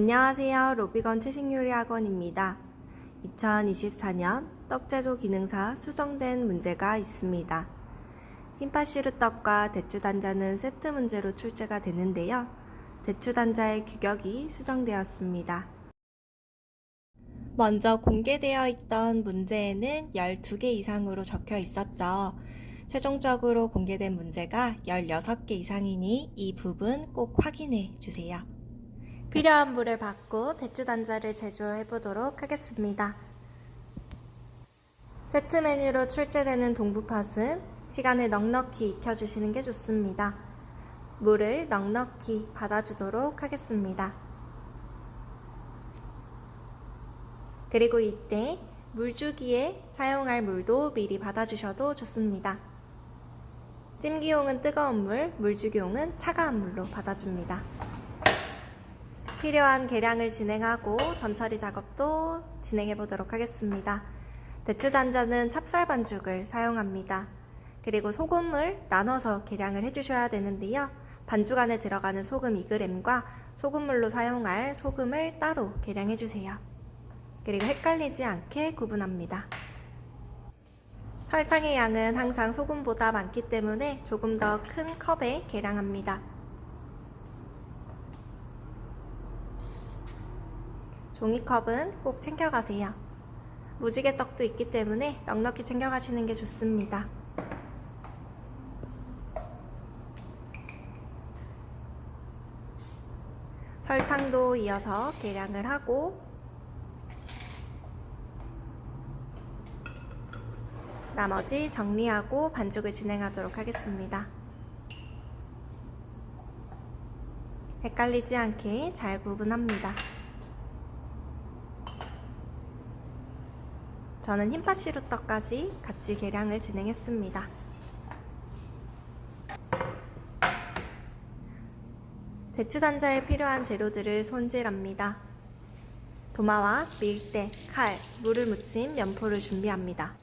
안녕하세요. 로비건 채식요리 학원입니다. 2024년 떡 제조 기능사 수정된 문제가 있습니다. 흰파시르 떡과 대추 단자는 세트 문제로 출제가 되는데요. 대추 단자의 규격이 수정되었습니다. 먼저 공개되어 있던 문제에는 12개 이상으로 적혀 있었죠. 최종적으로 공개된 문제가 16개 이상이니 이 부분 꼭 확인해 주세요. 필요한 물을 받고 대추 단자를 제조해 보도록 하겠습니다. 세트 메뉴로 출제되는 동부팥은 시간을 넉넉히 익혀주시는 게 좋습니다. 물을 넉넉히 받아주도록 하겠습니다. 그리고 이때 물주기에 사용할 물도 미리 받아주셔도 좋습니다. 찜기용은 뜨거운 물, 물주기용은 차가운 물로 받아줍니다. 필요한 계량을 진행하고 전처리 작업도 진행해 보도록 하겠습니다. 대추 단자는 찹쌀 반죽을 사용합니다. 그리고 소금을 나눠서 계량을 해주셔야 되는데요. 반죽 안에 들어가는 소금 2g과 소금물로 사용할 소금을 따로 계량해 주세요. 그리고 헷갈리지 않게 구분합니다. 설탕의 양은 항상 소금보다 많기 때문에 조금 더 큰 컵에 계량합니다. 종이컵은 꼭 챙겨가세요. 무지개 떡도 있기 때문에 넉넉히 챙겨가시는 게 좋습니다. 설탕도 이어서 계량을 하고 나머지 정리하고 반죽을 진행하도록 하겠습니다. 헷갈리지 않게 잘 구분합니다. 저는 흰파시루떡까지 같이 계량을 진행했습니다. 대추 단자에 필요한 재료들을 손질합니다. 도마와 밀대, 칼, 물을 묻힌 면포를 준비합니다.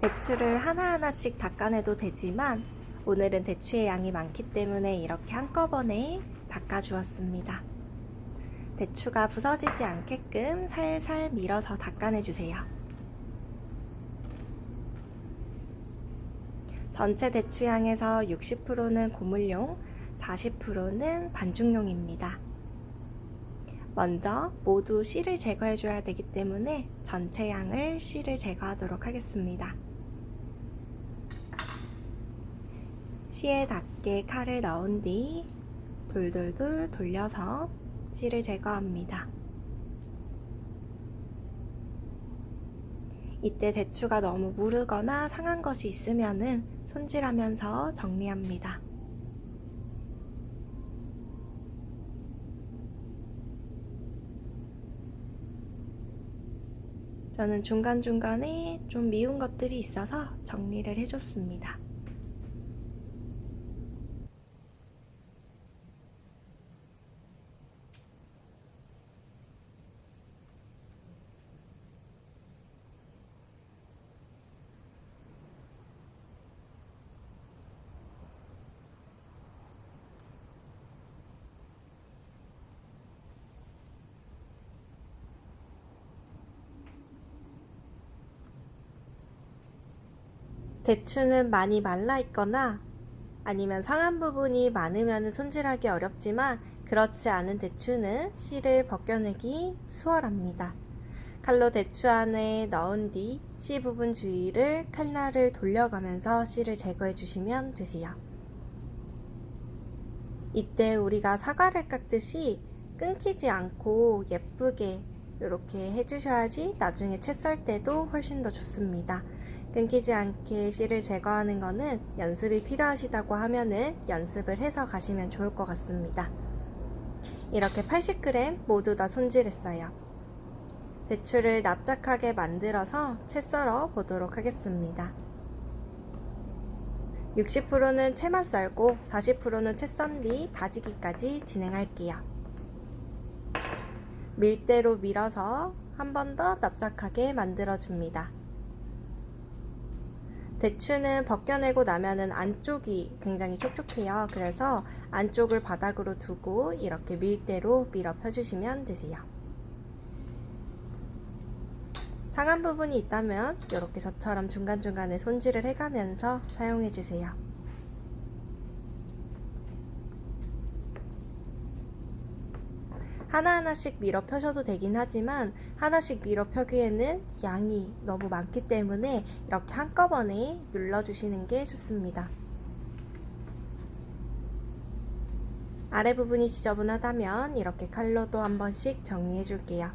대추를 하나하나씩 닦아내도 되지만 오늘은 대추의 양이 많기 때문에 이렇게 한꺼번에 닦아주었습니다. 대추가 부서지지 않게끔 살살 밀어서 닦아내주세요. 전체 대추양에서 60%는 고물용, 40%는 반죽용입니다. 먼저 모두 씨를 제거해줘야 되기 때문에 전체 양을 씨를 제거하도록 하겠습니다. 씨에 닿게 칼을 넣은 뒤 돌돌돌 돌려서 씨를 제거합니다. 이때 대추가 너무 무르거나 상한 것이 있으면은 손질하면서 정리합니다. 저는 중간중간에 좀 미운 것들이 있어서 정리를 해줬습니다. 대추는 많이 말라 있거나 아니면 상한 부분이 많으면 손질하기 어렵지만 그렇지 않은 대추는 씨를 벗겨내기 수월합니다. 칼로 대추 안에 넣은 뒤 씨 부분 주위를 칼날을 돌려가면서 씨를 제거해 주시면 되세요. 이때 우리가 사과를 깎듯이 끊기지 않고 예쁘게 이렇게 해주셔야지 나중에 채 썰 때도 훨씬 더 좋습니다. 끊기지 않게 씨를 제거하는 것은 연습이 필요하시다고 하면은 연습을 해서 가시면 좋을 것 같습니다. 이렇게 80g 모두 다 손질했어요. 대추를 납작하게 만들어서 채 썰어 보도록 하겠습니다. 60%는 채만 썰고 40%는 채 썬 뒤 다지기까지 진행할게요. 밀대로 밀어서 한 번 더 납작하게 만들어 줍니다. 대추는 벗겨내고 나면은 안쪽이 굉장히 촉촉해요. 그래서 안쪽을 바닥으로 두고 이렇게 밀대로 밀어 펴주시면 되세요. 상한 부분이 있다면 이렇게 저처럼 중간중간에 손질을 해가면서 사용해 주세요. 하나하나씩 밀어 펴셔도 되긴 하지만 하나씩 밀어 펴기에는 양이 너무 많기 때문에 이렇게 한꺼번에 눌러주시는 게 좋습니다. 아래 부분이 지저분하다면 이렇게 칼로도 한 번씩 정리해 줄게요.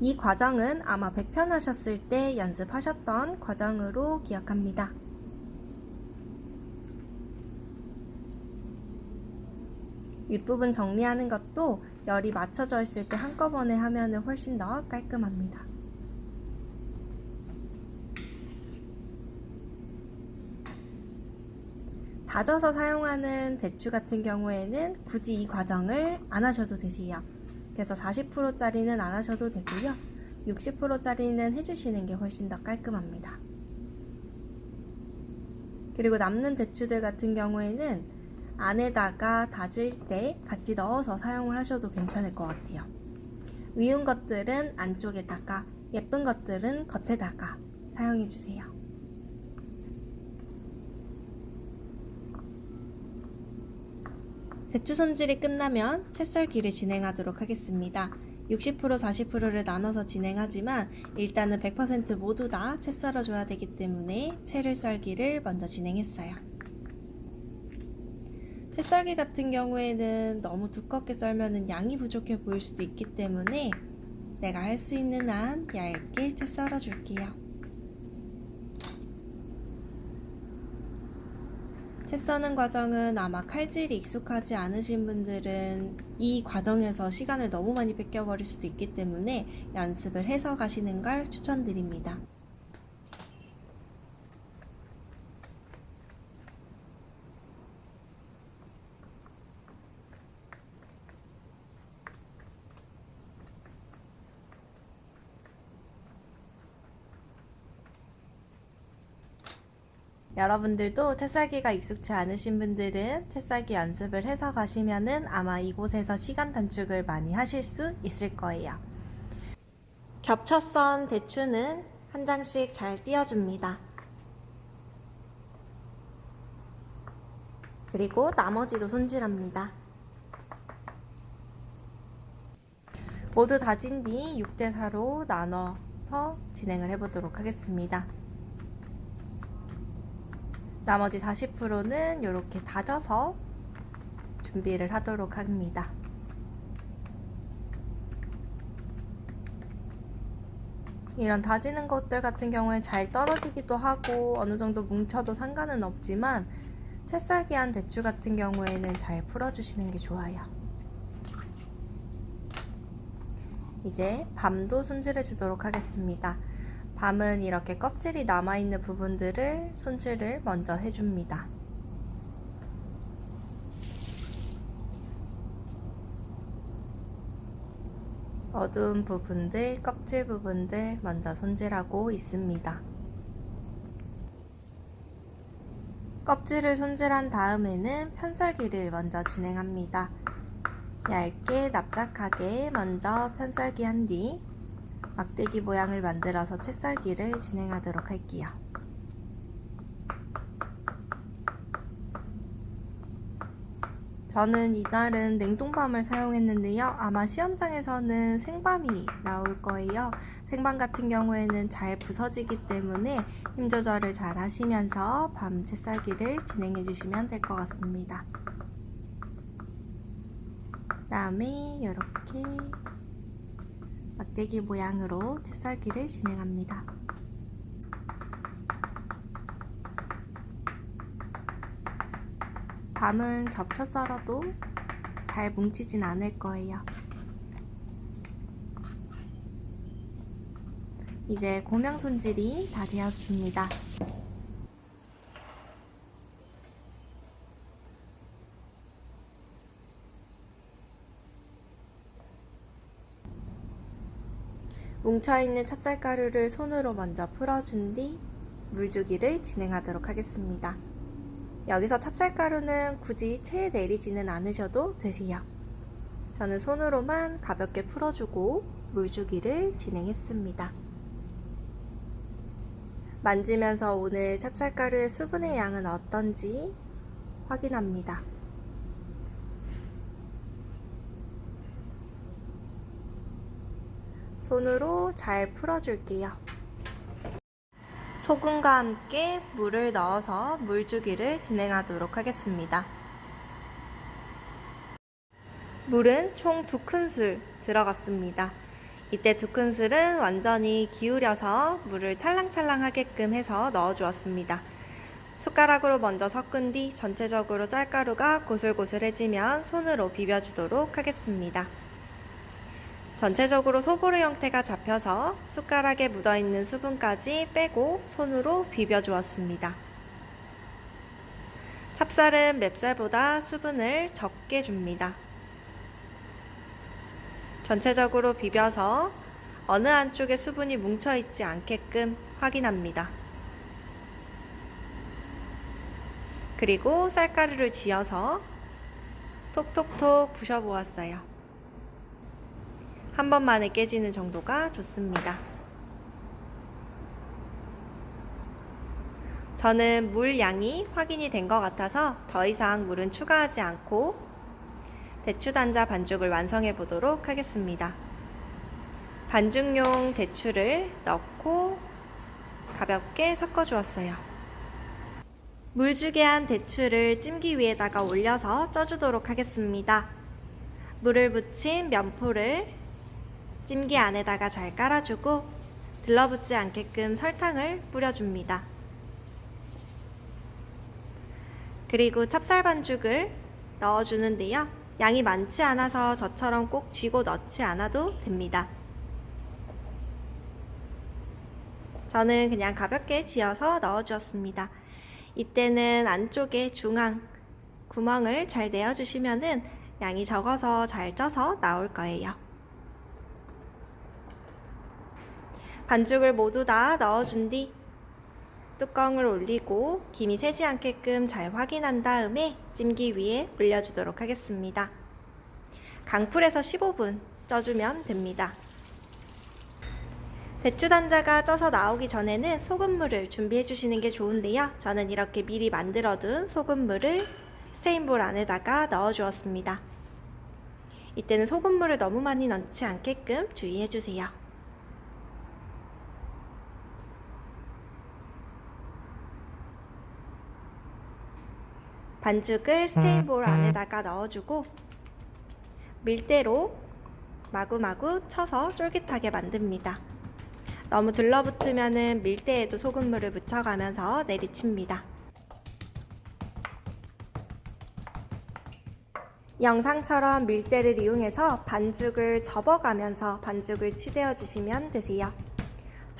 이 과정은 아마 100편 하셨을 때 연습하셨던 과정으로 기억합니다. 윗부분 정리하는 것도 열이 맞춰져 있을 때 한꺼번에 하면 훨씬 더 깔끔합니다. 다져서 사용하는 대추 같은 경우에는 굳이 이 과정을 안 하셔도 되세요. 그래서 40%짜리는 안 하셔도 되고요. 60%짜리는 해주시는 게 훨씬 더 깔끔합니다. 그리고 남는 대추들 같은 경우에는 안에다가 다질 때 같이 넣어서 사용을 하셔도 괜찮을 것 같아요. 위운 것들은 안쪽에다가 예쁜 것들은 겉에다가 사용해 주세요. 대추 손질이 끝나면 채 썰기를 진행하도록 하겠습니다. 60% 40%를 나눠서 진행하지만 일단은 100% 모두 다 채 썰어줘야 되기 때문에 채를 썰기를 먼저 진행했어요. 채 썰기 같은 경우에는 너무 두껍게 썰면 양이 부족해 보일 수도 있기 때문에 내가 할 수 있는 한 얇게 채 썰어줄게요. 채 써는 과정은 아마 칼질이 익숙하지 않으신 분들은 이 과정에서 시간을 너무 많이 뺏겨버릴 수도 있기 때문에 연습을 해서 가시는 걸 추천드립니다. 여러분들도 채썰기가 익숙치 않으신 분들은 채썰기 연습을 해서 가시면은 아마 이곳에서 시간 단축을 많이 하실 수 있을 거예요. 겹쳐선 대추는 한 장씩 잘 띄워줍니다. 그리고 나머지도 손질합니다. 모두 다진 뒤 6대4로 나눠서 진행을 해보도록 하겠습니다. 나머지 40%는 이렇게 다져서 준비를 하도록 합니다. 이런 다지는 것들 같은 경우에 잘 떨어지기도 하고 어느 정도 뭉쳐도 상관은 없지만 채썰기한 대추 같은 경우에는 잘 풀어주시는 게 좋아요. 이제 밤도 손질해 주도록 하겠습니다. 밤은 이렇게 껍질이 남아있는 부분들을 손질을 먼저 해줍니다. 어두운 부분들, 껍질 부분들 먼저 손질하고 있습니다. 껍질을 손질한 다음에는 편썰기를 먼저 진행합니다. 얇게 납작하게 먼저 편썰기 한 뒤 막대기 모양을 만들어서 채썰기를 진행하도록 할게요. 저는 이날은 냉동밤을 사용했는데요. 아마 시험장에서는 생밤이 나올 거예요. 생밤 같은 경우에는 잘 부서지기 때문에 힘 조절을 잘 하시면서 밤 채썰기를 진행해 주시면 될 것 같습니다. 그 다음에 이렇게 막대기 모양으로 채썰기를 진행합니다. 밤은 겹쳐 썰어도 잘 뭉치진 않을 거예요. 이제 고명 손질이 다 되었습니다. 뭉쳐있는 찹쌀가루를 손으로 먼저 풀어준 뒤 물주기를 진행하도록 하겠습니다. 여기서 찹쌀가루는 굳이 체에 내리지는 않으셔도 되세요. 저는 손으로만 가볍게 풀어주고 물주기를 진행했습니다. 만지면서 오늘 찹쌀가루의 수분의 양은 어떤지 확인합니다. 손으로 잘 풀어줄게요. 소금과 함께 물을 넣어서 물주기를 진행하도록 하겠습니다. 물은 총두 큰술 들어갔습니다. 이때 두 큰술은 완전히 기울여서 물을 찰랑찰랑 하게끔 해서 넣어 주었습니다. 숟가락으로 먼저 섞은 뒤 전체적으로 쌀가루가 고슬고슬해지면 손으로 비벼주도록 하겠습니다. 전체적으로 소보루 형태가 잡혀서 숟가락에 묻어있는 수분까지 빼고 손으로 비벼주었습니다. 찹쌀은 맵쌀보다 수분을 적게 줍니다. 전체적으로 비벼서 어느 한쪽에 수분이 뭉쳐있지 않게끔 확인합니다. 그리고 쌀가루를 쥐어서 톡톡톡 부셔보았어요. 한 번만에 깨지는 정도가 좋습니다. 저는 물 양이 확인이 된 것 같아서 더 이상 물은 추가하지 않고 대추 단자 반죽을 완성해 보도록 하겠습니다. 반죽용 대추를 넣고 가볍게 섞어 주었어요. 물주게 한 대추를 찜기 위에다가 올려서 쪄주도록 하겠습니다. 물을 묻힌 면포를 찜기 안에다가 잘 깔아주고 들러붙지 않게끔 설탕을 뿌려줍니다. 그리고 찹쌀 반죽을 넣어주는데요. 양이 많지 않아서 저처럼 꼭 쥐고 넣지 않아도 됩니다. 저는 그냥 가볍게 쥐어서 넣어주었습니다. 이때는 안쪽에 중앙 구멍을 잘 내어주시면은 양이 적어서 잘 쪄서 나올 거예요. 반죽을 모두 다 넣어준 뒤 뚜껑을 올리고 김이 새지 않게끔 잘 확인한 다음에 찜기 위에 올려주도록 하겠습니다. 강풀에서 15분 쪄주면 됩니다. 대추 단자가 쪄서 나오기 전에는 소금물을 준비해 주시는 게 좋은데요. 저는 이렇게 미리 만들어둔 소금물을 스테인볼 안에다가 넣어 주었습니다. 이때는 소금물을 너무 많이 넣지 않게끔 주의해 주세요. 반죽을 스테인볼 안에다가 넣어주고 밀대로 마구마구 쳐서 쫄깃하게 만듭니다. 너무 들러붙으면 밀대에도 소금물을 묻혀가면서 내리칩니다. 영상처럼 밀대를 이용해서 반죽을 접어가면서 반죽을 치대어 주시면 되세요.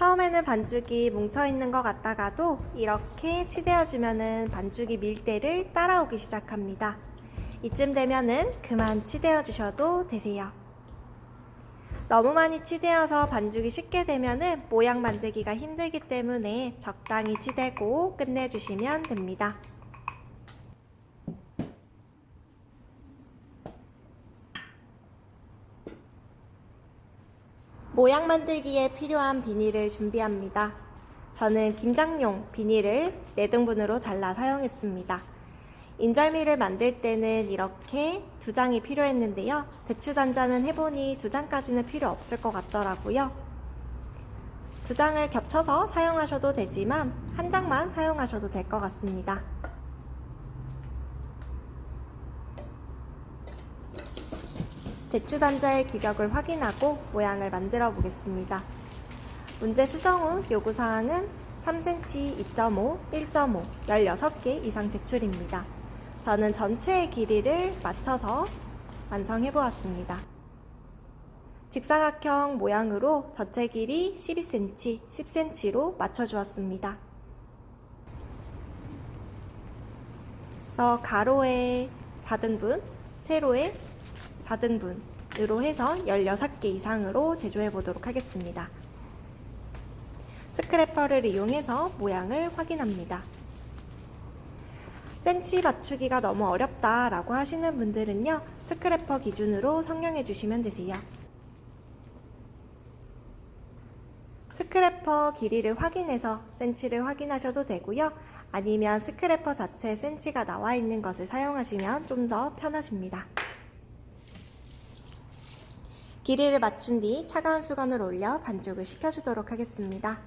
처음에는 반죽이 뭉쳐있는 것 같다가도 이렇게 치대어주면은 반죽이 밀대를 따라오기 시작합니다. 이쯤 되면은 그만 치대어 주셔도 되세요. 너무 많이 치대어서 반죽이 쉽게 되면은 모양 만들기가 힘들기 때문에 적당히 치대고 끝내주시면 됩니다. 모양 만들기에 필요한 비닐을 준비합니다. 저는 김장용 비닐을 4등분으로 잘라 사용했습니다. 인절미를 만들 때는 이렇게 두 장이 필요했는데요. 대추 단자는 해보니 두 장까지는 필요 없을 것 같더라고요. 두 장을 겹쳐서 사용하셔도 되지만 한 장만 사용하셔도 될 것 같습니다. 대추 단자의 규격을 확인하고 모양을 만들어 보겠습니다. 문제 수정 후 요구사항은 3cm, 2.5, 1.5, 16개 이상 제출입니다. 저는 전체의 길이를 맞춰서 완성해 보았습니다. 직사각형 모양으로 전체 길이 12cm, 10cm로 맞춰 주었습니다. 그래서 가로에 4등분, 세로에 4등분으로 해서 16개 이상으로 제조해 보도록 하겠습니다. 스크래퍼를 이용해서 모양을 확인합니다. 센치 맞추기가 너무 어렵다 라고 하시는 분들은요, 스크래퍼 기준으로 성형해 주시면 되세요. 스크래퍼 길이를 확인해서 센치를 확인하셔도 되고요. 아니면 스크래퍼 자체에 센치가 나와 있는 것을 사용하시면 좀 더 편하십니다. 길이를 맞춘 뒤 차가운 수건을 올려 반죽을 식혀주도록 하겠습니다.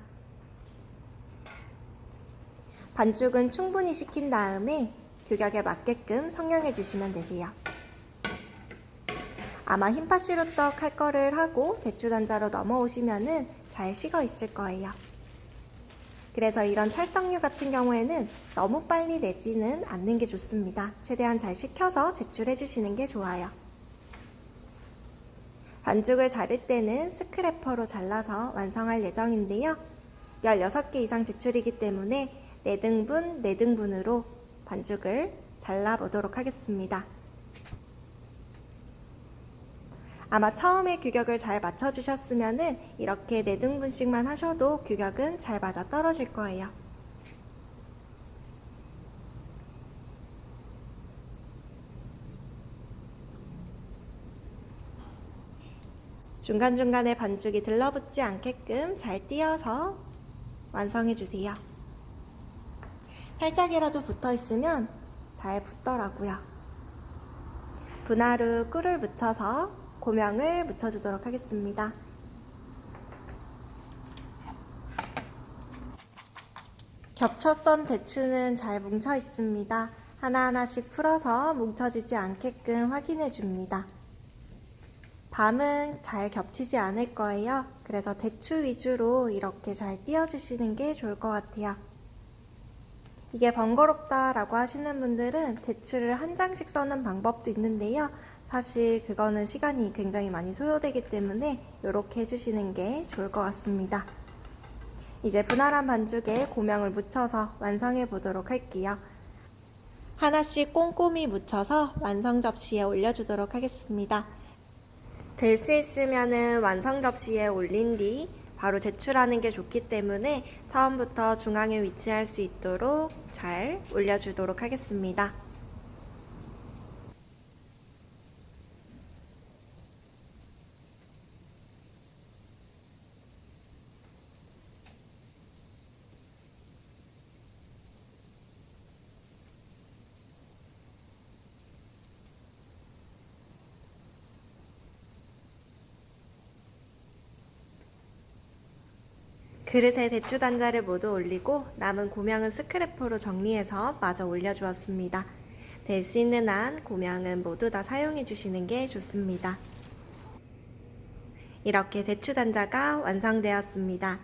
반죽은 충분히 식힌 다음에 규격에 맞게끔 성형해 주시면 되세요. 아마 흰팥시루떡 할 거를 하고 대추 단자로 넘어오시면은 잘 식어 있을 거예요. 그래서 이런 찰떡류 같은 경우에는 너무 빨리 내지는 않는 게 좋습니다. 최대한 잘 식혀서 제출해 주시는 게 좋아요. 반죽을 자를 때는 스크래퍼로 잘라서 완성할 예정인데요. 16개 이상 제출이기 때문에 4등분, 4등분으로 반죽을 잘라보도록 하겠습니다. 아마 처음에 규격을 잘 맞춰주셨으면 이렇게 4등분씩만 하셔도 규격은 잘 맞아 떨어질 거예요. 중간중간에 반죽이 들러붙지 않게끔 잘 띄어서 완성해 주세요. 살짝이라도 붙어 있으면 잘 붙더라고요. 분화로 꿀을 묻혀서 고명을 묻혀주도록 하겠습니다. 겹쳐선 대추는 잘 뭉쳐 있습니다. 하나하나씩 풀어서 뭉쳐지지 않게끔 확인해 줍니다. 밤은 잘 겹치지 않을 거예요. 그래서 대추 위주로 이렇게 잘 띄워주시는 게 좋을 것 같아요. 이게 번거롭다라고 하시는 분들은 대추를 한 장씩 써는 방법도 있는데요. 사실 그거는 시간이 굉장히 많이 소요되기 때문에 이렇게 해주시는 게 좋을 것 같습니다. 이제 분할한 반죽에 고명을 묻혀서 완성해 보도록 할게요. 하나씩 꼼꼼히 묻혀서 완성 접시에 올려주도록 하겠습니다. 될 수 있으면은 완성 접시에 올린 뒤 바로 제출하는 게 좋기 때문에 처음부터 중앙에 위치할 수 있도록 잘 올려주도록 하겠습니다. 그릇에 대추 단자를 모두 올리고 남은 고명은 스크래퍼로 정리해서 마저 올려주었습니다. 될 수 있는 한 고명은 모두 다 사용해 주시는 게 좋습니다. 이렇게 대추 단자가 완성되었습니다.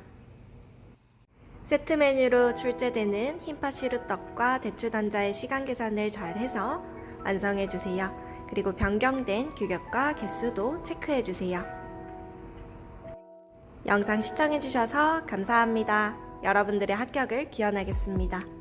세트 메뉴로 출제되는 흰팥시루 떡과 대추 단자의 시간 계산을 잘 해서 완성해 주세요. 그리고 변경된 규격과 개수도 체크해 주세요. 영상 시청해주셔서 감사합니다. 여러분들의 합격을 기원하겠습니다.